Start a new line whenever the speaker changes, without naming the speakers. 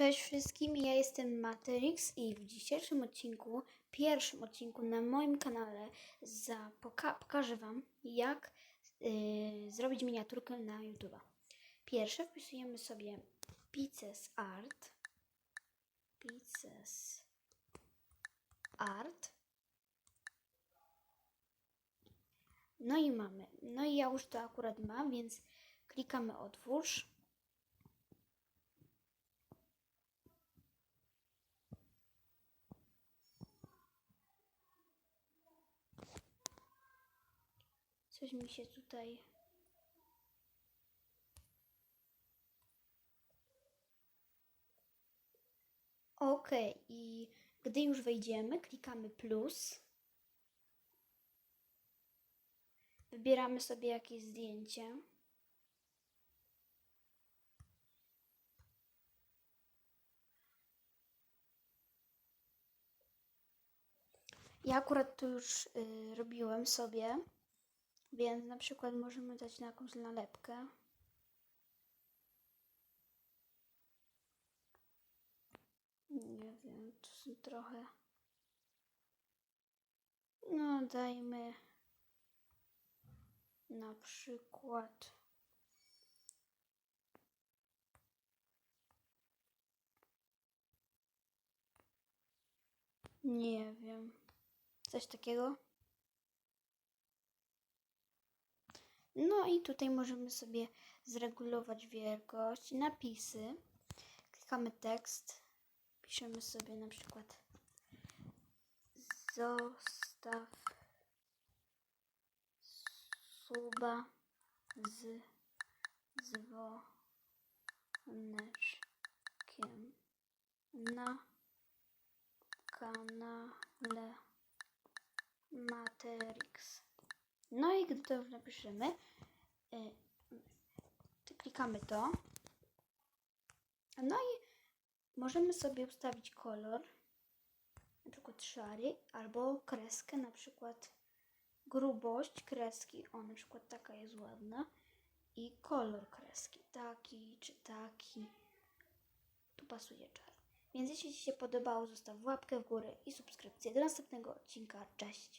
Cześć wszystkim, ja jestem Matrix i w dzisiejszym odcinku, pierwszym odcinku na moim kanale za, poka pokażę Wam jak yy, zrobić miniaturkę na YouTube'a. Pierwsze wpisujemy sobie Pizzas Art. Pizzas Art. No i mamy. No i ja już to akurat mam, więc klikamy otwórz. Coś mi się tutaj. Ok, i gdy już wejdziemy, klikamy plus. Wybieramy sobie jakieś zdjęcie. Ja akurat to już y, robiłem sobie. Więc na przykład możemy dać na jakąś nalepkę. Nie wiem, to są trochę. No, dajmy na przykład. Nie wiem. Coś takiego. No i tutaj możemy sobie zregulować wielkość, napisy. Klikamy tekst. Piszemy sobie na przykład zostaw suba z dzwoneczkiem na kanale Matrix. No i gdy to już napiszemy, y, to klikamy to. No i możemy sobie ustawić kolor, na przykład szary, albo kreskę, na przykład grubość kreski, o na przykład taka jest ładna, i kolor kreski, taki czy taki. Tu pasuje czarny. Więc jeśli Ci się podobało, zostaw łapkę w górę i subskrypcję. Do następnego odcinka. Cześć!